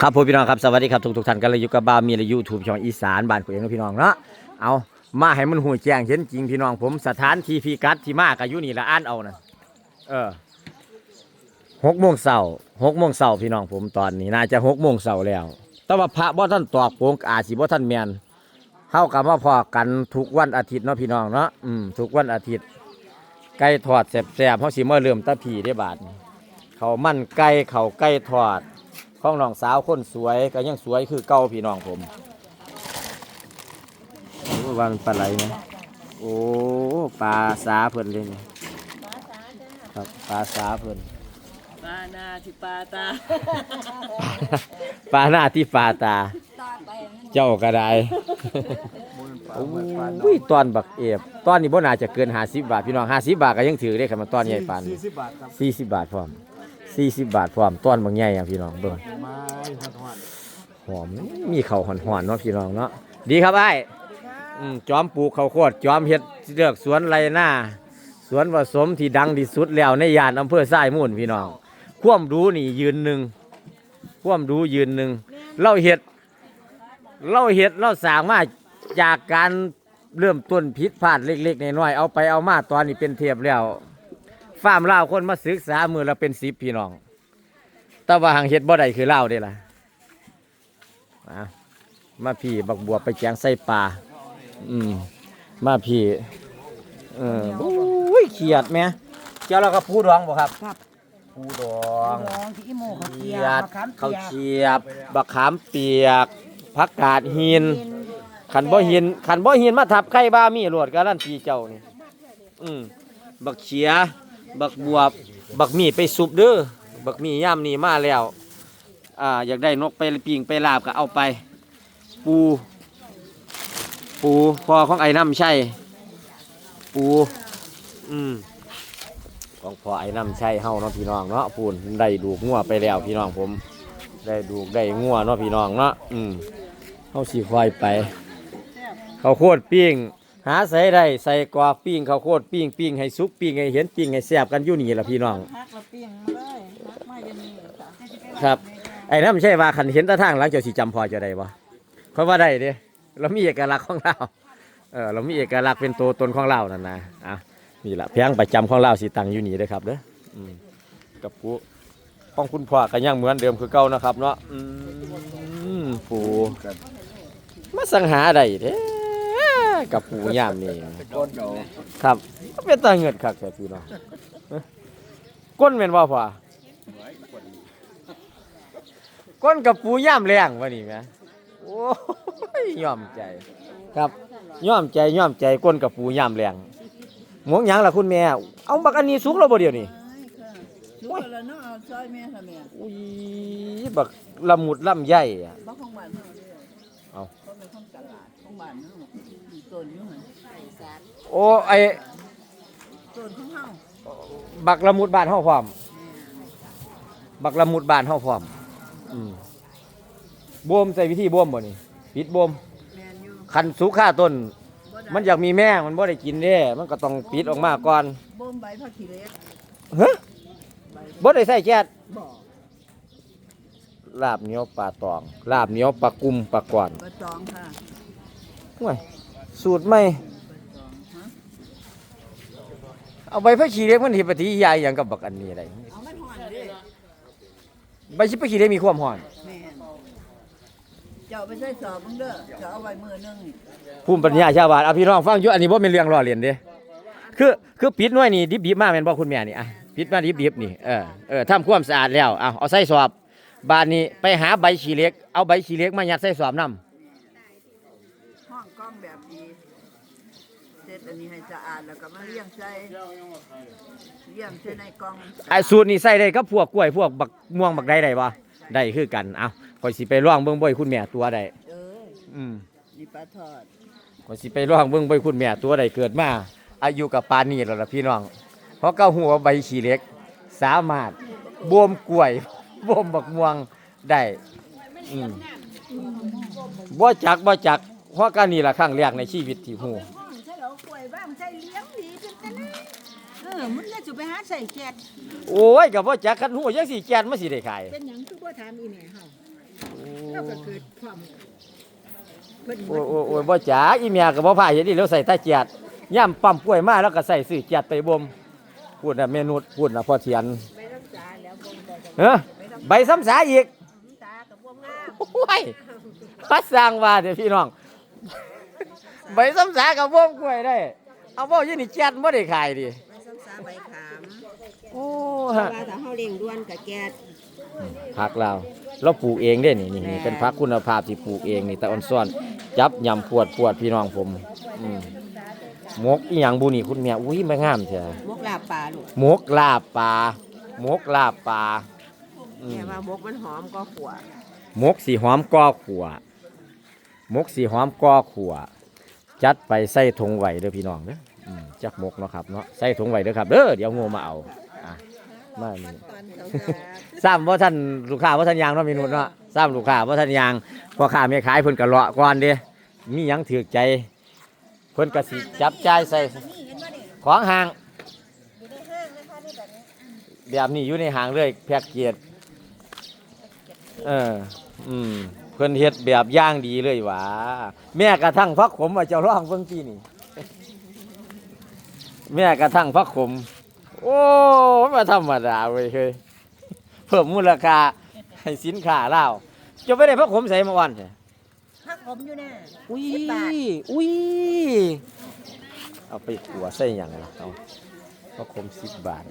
ครับผมพี่น้องครับสวัสดีครับทุกทุกท่านกันเลยอยู่กับบ้ามีและยูทูบช่องอีสานบ้านกูเองนะพี่น้องเนาะเอามาให้มันหูแจ้งเห็นจริงพี่น้องผมสถานที่พีกัดที่มากอายุนี่ละอ่านเอานะเออหกโมงเสาร์หกโมงเสาร์พี่น้องผมตอนนี้น่าจะหกโมงเสาร์แล้ว แต่ว่าพระบ่ท่านตอกโปงอาจสิบ่ท่านแมนเฮากับมาพอกันทุกวันอาทิตย์เนาะพี่น้องเนาะอืมทุกวันอาทิตย์ไก่ทอดแซ่บๆเฮาสิมาเริ่มตะผีได้บาดนี้ เขาวมั่นไก่เขาวไก่ทอดของน้องสาวคนสวยก็ยังสวยคือเก่าพี่น้องผมโอ้ว่ามันปลาไหลนะโอ้ปลาสาเพิ่นเลยนี่ครับปลาสาเพิ่นปลานาที่ปลาตา ปลาหน้าที่ปลาตา เจ้าก็ได้โอ้ยตอนบักเอฟตอนนี้บ่น่าจะเกิน50บาท พี่น้อง50บาทก็ยังถือได้ครับมันตอนใหญ่ปานสี่สิบบาทครับ40บาทพร้อม 40บาทพร้อมตอนบางใหญ่อะพี่น้องเบิ่งไม้หอดหอมมีเขาวหอนๆเนาะพี่น้องเนาะดีครับไอ้อืมจอมปลูกข้าวโพดจอมเฮ็ดเลือกสวนไรหน้าสวนผสมที่ดังที่สุดแล้วในย่านอำเภอสายมุ่นพี่น้องความรู้นี่ยืนหนึ่งความรู้ยืนหนึ่งเราเฮ็ดเราเฮ็ดเราสามารถจากการเริ่มต้นผิดพลาดเล็กๆน้อยๆเอาไปเอามาตอนนี้เป็นเทียบแล้ว ฟาร์มเล่าวคนมาศึกษามือละเป็นสิบพี่น้อง แต่ว่าหางเฮ็ดบ่ได้คือเล่าวเด้ล่ะมามาพี่บักบัวไปแจงใส่ปลาอืมมาพี่เออโอ้ยเขียดแม่เจ้าเราก็พูดร้องบ่ครับครับ พูดร้องร้องที่อีโมเขาเกีเขียยบดมะขามข้าวเปียกเชียบบักขามเปียกผักกาดหิน ขันบ่หินขันบ่หินมาทับไข่บ้ามีโหลดการันตีเจ้านี่อืมบักเขีย บักบวบบักหมี่ไปสุบเด้อบักหมี่ย่ามนี่มาแล้วอ่าอยากได้นกไปปิงไปลาบก็เอาไป ปู ปูพอของไอ้น้ำใช่ปูอืมของพอไอ้น้ำใช่เฮาเนาะพี่น้องเนาะพูนได้ดูกงัวไปแล้วพี่น้องผม ได้ดูกได้งัวเนาะพี่น้องเนาะอืมเฮาสีควายไปเขาโคตรปิ้ง หาใส่ได้ใส่กรอกปิ้งเขาวโคตรปิ้งปิ้งให้สุกปิ้งให้เห็นปิ้งให้แซ่บกันอยู่นี่ล่ะพี่น้องพักละเปียงมาเลยพักมาอย่างนี้ค่ะครับไอ้นั่นไม่ใช่ว่าคันเห็นแตาทางหลังเจ้าสิจำพอจะได้บ่เพราะว่าได้เด้เรามีเอกลักษณ์ของเราเออเรามีเอกลักษณ์เป็นตัวตนของเรานั่นนะอะนี่แหละเพียงประจำของเราสิตังอยู่นี่เด้อครับเด้ออืมกับปูของคุณพ่อก็ยังเหมือนเดิมคือเก่านะครับเนาะอืมปูมาสังหาได้เด้ กับปูยามนี่ก้นเก่าครับเป็นตาเงินคักแท้พี่น้องเอ้อก้นเป็นว่าพ่อก้นกับปูย่ามแรงวะนี่แหม่โอ้ยยอมใจ ครับยอมใจยอมใจก้นกับปูย่ามแรงหมวงหยังล่ะคุณแม่ เอาบักอันนี้สุกแล้วบ่เดียวนี่ชุบแล้วเนาะเอาซอยแม่ค่ะแม่อุ้ยบักละมุดลำใหญ่อะบ้านของบ้านเฮาเด้อเอาเขาเป็นของตลาดของบ้านเฮา ต้นอยู่หั่นโอ้ไอต้นของเฮาบักละมุดบ้านเฮาพร้อมแม่บักละมุดบ้านเฮาพร้อมอืมบ่มใส่วิธีบ่มบ่นี่ปิดบ่มแม่นอยู่คันสุกค่าต้น บ่ได้มันอยากมีแม่งมันบ่ได้กินเด้ มันก็ต้องปิดออกมาก่อนบ่มใบผักขี้เหล็กเฮ้ยใบบ่ได้ใส่แก๊ส บ่ลาบเหนียวปลาตอง ลาบเหนียวปลากุมปลาก่อนบ่ตองค่ะห่วย สูตรใหม่บ่ตองฮะเอาใบพระขี้เหล็กมันเฮ็ดปฏิกิริยาอหย่างกับบักอันนี้ได้เอามันฮ้อนเด้ใบชิพระขี้เหล็กมีความร้อนแม่นเจ้าไปใส่สอบมึงเด้อจะเอาไว้มื้อหนึงนี่ภูมิปัญญาชาวบ้านเอาพี่น้องฟังอยู่อันนี้บ่แม่นเรื่องล้อเลียนเด้คือคือปิดหน่วยนี่ดิบๆมาแม่นบ่คุณแม่นี่อะปิดมาดิบๆนี่เออเออทำความสะอาดแล้วเอาเอาใส่สอบบานนี้ไปหาใบขี้เหล็กเอาใบขี้เหล็กมายัดใส่สอบนํ ห้องกล้องแบบดีเสร็จอั นนี้ให้สะอาดแล้วก็มาเลี้ยงใส่เลี้ยงใส่ในกล่องไอ้สูตรนี้ใส่ได้กับพวกกล้วยพวกบักม่วงบักใดได้บ่ได้คือกันเอาข่อยสิไปลองเบิ่งบ่ให้คุณแม่ตัวใดเอออืมนี่ปลาทอดข่อยสิไปลองเบิ่งบ่ให้คุณแม่ตัวใดเกิดมาอายุกับปานนี้แล้วล่ะพี่น้อง เพราะเก้าหัวาใบขี้เหล็ก สามารถบวมกล้วยบวมบักม่วงได้อืมบ่จักบ่จักเพราะการนี่ล่ะครั้งแรกในชีวิตที่ฮู้ ไปหาใส่แก๊สโอ้ยก็บ่จักคันหูจังสิแก่นมาสิได้ขายเป็นหยังคือบ่ถามอีแม่เฮาเราก็เกิดความเพิ่นโอ้ยโอ้ยโอ้ยบ่จักอีเมียก็บ่พาเฮ็ดนี่แล้วใส่ตาเจียดย่ำปั๊มกล้วยมาแล้วก็ใส่ซื้อเจียดไปบ่มพูดน่ะเมนูพูดน่ะพ่อเทียนไปรักษาแล้วบ่ได้เฮ้อใบซ้ำสาอีกตากับพวกงามโอ้ยพัดสร้างว่าเด้อพี่น้องใบซ้ำสากับบ่มกล้วยได้ เอาบ่อยู่นี่เจียดบ่ได้ขายดิ ไปซ้ำซาใบขามโอ้เพฮะราะว่าถ้าเฮาเร่งด่วนกับแก๊สผักเราเราปลูกเองเด้นี่นี่นี่เป็นผักคุณภาพที่ปลูกเองนี่แต่อ่อนซ่อนจับยำปวดปวดพี่น้องผมอืมหมกอีหยังบุนี่คุณแม่อุ้ยมางามเชียวมกลาบปลาลูกหมกลาบปลาหมกลาบปลาอืมแม่ว่ามกมันหอมก็ขัวหมกสีหอมก้อขัวหมกสีหอมก้อขัวจัดไปใส่ถุงไหวเด้อพี่น้องเด้ออืม จักหมกเนาะครับเนาะใส่ถุงไหวเด้อครับเด้อเดี๋ยวงูมาเอาอะมานี่ ตอนเช้าซ้ำว่าท่านลูกค้าว่าท่านยางเนาะเมนูเนาะซ้ำลูกค้าว่าท่านยางพ่อค้าแม่ขายเพิ่นก็เลาะก่อนเด้มีหยังถือใจ เพิ่นก็สิจับจ่ายใส่ของห่างแบบนี้อยู่ในห้างเลยแพ็กเกจเอออืมเพิ่นเฮ็ดแบบอย่างดีเลยหว่าแม่กระทั่งพักขมว่าเจ้าร้องเบิ่งปีนี่ แม่กระทั่งพักขม โอ้มาธรรมดาเว้ยเฮ้ยเพิ่มมูลค่าให้สินค้าเราจะไม่ได้พักขมใส่มาวันใช่พักผมอยู่น่ะอุ้ยสิบบาทอุ้ย เอาไปขัวใส่หยังล่ะเอาพักขมสิบบาท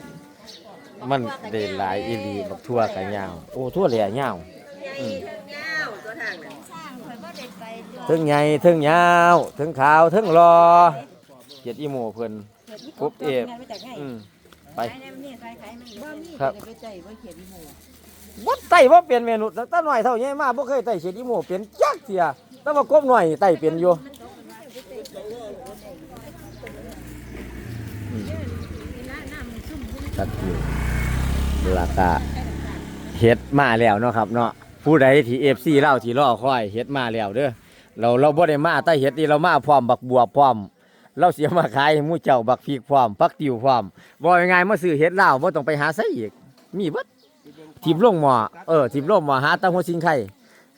มันได้หลายอีหลีบักทั่วกะยาว โอ้ทั่วเหลี่ยยาวอืมยาวตัวทางน่ะถึงใหญ่ถึงยาวถึงขาวถึงรอเกียดอีโมเพิ่น ปุ๊บเอฟอืมไปครับไปใจบ่เขียนอีหมูบ่ไต่บ่เป็นเมนูตั้งแต่น้อยเท่าใหญ่มาบ่เคยไต่เฉดอีโมเป็นจักเสียแต่ว่ากบน้อยไต่เป็นอยู่อืมตัดอยู่ราคาเฮ็ดมาแล้วเนาะครับเนาะผู้ใดที่ FC เล่าที่รอคอยเฮ็ดมาแล้วเด้อเราเราบ่ได้มาแต่เฮ็ดนี่เรามาพร้อมบักบัวพร้อม เราเสียมาขายให้หมู่เจ้าบักพริกพร้อมปักติวพร้อมบ่ง่ายๆมาซื้อเฮ็ดลาวบ่ต้องไปหาไสอีก มีเบิดทิมลงหมอเออทิมลงหมอหาตาหัวสิงไข่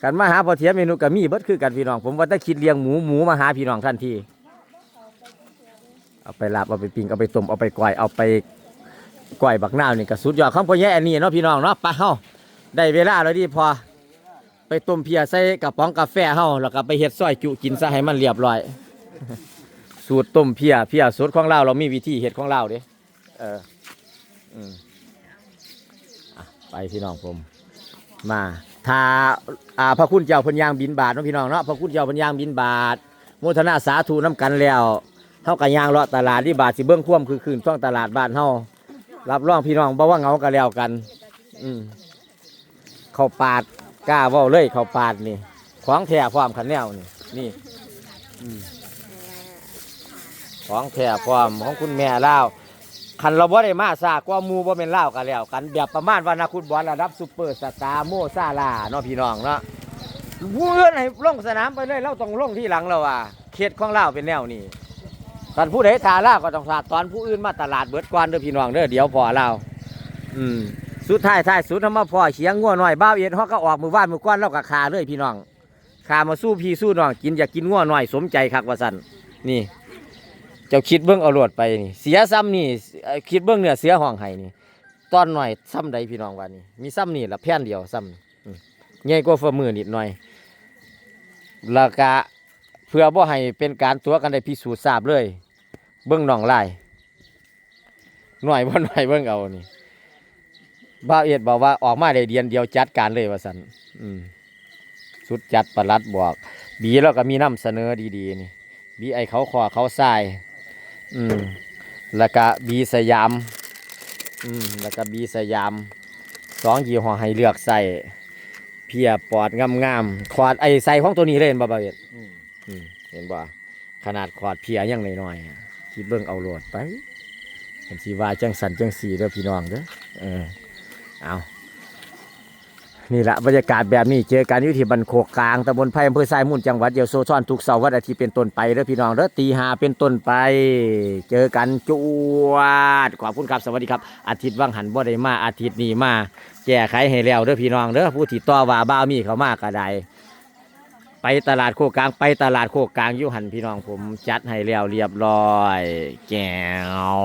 กันมาหาพอเทียมเมนูกับมีเบิดคือกันพี่น้อง ผมว่าถ้าคิดเลี้ยงหมูหมูมาหาพี่น้องทันทีเอาไปลาบเอาไปปิ้งเอาไปต้มเอาไปก้อยเอาไปก้อยบักนาวนี่ก็สุดยอดของพ่อแย่อันนี้เนาะพี่น้องเนาะไปเฮาได้เวลาแล้วดิพอ ไปต้มเพียใส่กระป๋องกาแฟเฮาแล้วก็ไปเฮ็ดซอยจุกินซะให้มันเรียบร้อย สูตรต้มเพียเพียสูตรของเราเรามีวิธีเฮ็ดของเราเด้เอออืมไปพี่น้องผม มาถ้าอ่าพระคุณเจ้าพันยางบินบาทเนาะพี่น้องเนาะพระคุณเจ้าพันยางบินบาทโมทนาสาธุน้ำกันแล้วเท่ากับยางเลาะตลาดที่บาทสิเบื้องคว่ำคือคืนช่องตลาดบ้านเฮารับรองพี่น้องบ่ว่าเงากันแล้วกัน อืมเขาปาดกล้าว่าเลยเขาปาดนี่ ของแท้ความขันแนวนี่นี่ อืม ของแท้ความของคุณแม่เล่าคันเราบ่ได้มาซากว่าหมูบ่เป็นเล่ากันแล้วกันแบบประมาณว่านักฟุตบอลระดับซุปเปอร์สตาร์โมซาลาเนาะพี่น้องเนาะเวื่อนให้ลงสนามไปเลยเราต้องลงที่หลังเราว่าเขตของเราเป็นแนวนี้กันผู้ใดทาลาก็ต้องทาตอนผู้อื่นมาตลาดเบิดก่อนเด้อพี่น้องเด้อเดี๋ยวพอเราอืมสุดท้ายท้ายสุดทำมาพอเฉียงงัวหน่อยบ้าเอ็ดเขาก็ออกมือว่านมือก้อนเราก็คาเลยพี่น้องคามาสู้พี่สู้น้องกินอยากกินงัวหน่อยสมใจคักว่าสันนี่ เจ้าคิดเบิ้องเอาโลดไปนี่เสียซ้ำนี่คิดเบิ้องเหนือเสียห้องไห้นี่ตอนหน่อยซ้ำใดพี่น้องว่านี่มีซ้ำนี่ละแผ่นเดียวซ้ำใหญ่กว่าฝ่ามือนิดหน่อยแล้วก็เพื่อบ่ให้เป็นการตัวกันได้พิสูจน์ทราบเลย เบิ้องหนองลายหน่อยบ่หน่อยเบิ้องเอานี่บ้าเอ็ดบอกว่าออกมาได้เดียนเดียวจัดการเลยว่าสันสุดจัดประหลัดบอก บีแล้วก็มีน้ำเสนอดีๆนี่บีไอเขาขอเขาทราย อืมแล้วก็บีสยามอืมแล้วก็บีสยามสองยี่ห้อให้เลือกใส่เพียปอดงามๆขอดไอใส่ของตัวนี้เลยเห็นบ่บ่าวเอ็ดอืมเห็นบ่ขนาดขอดเพียยังน้อยๆอะคิดเบิ่งเอาโหลดไปเป็นสีว่าจังสันจังสีเด้อพี่น้องเด้อเออเอา นี่แหละบรรยากาศแบบนี้เจอกันอยู่ที่บันโคกกลางตำบลไผ่อำเภอทรายมุ่นจังหวัดเดียวโสธรทุกเสาร์วันอาทิตย์เป็นต้นไปเด้อพี่น้องเด้อตีหาเป็นต้นไป เจอกันจวดขอบคุณครับสวัสดีครับ อาทิตย์ว่างหันบ่ได้มาอาทิตย์นี้มาแก้ไขให้แล้วเด้อพี่น้องเด้อผู้ที่ต่อว่าบ้ามีเขามากก็ได้ไปตลาดโคกกลางไปตลาดโคกกลางอยู่หันพี่น้องผมจัดให้แล้วเรียบร้อยแก้ว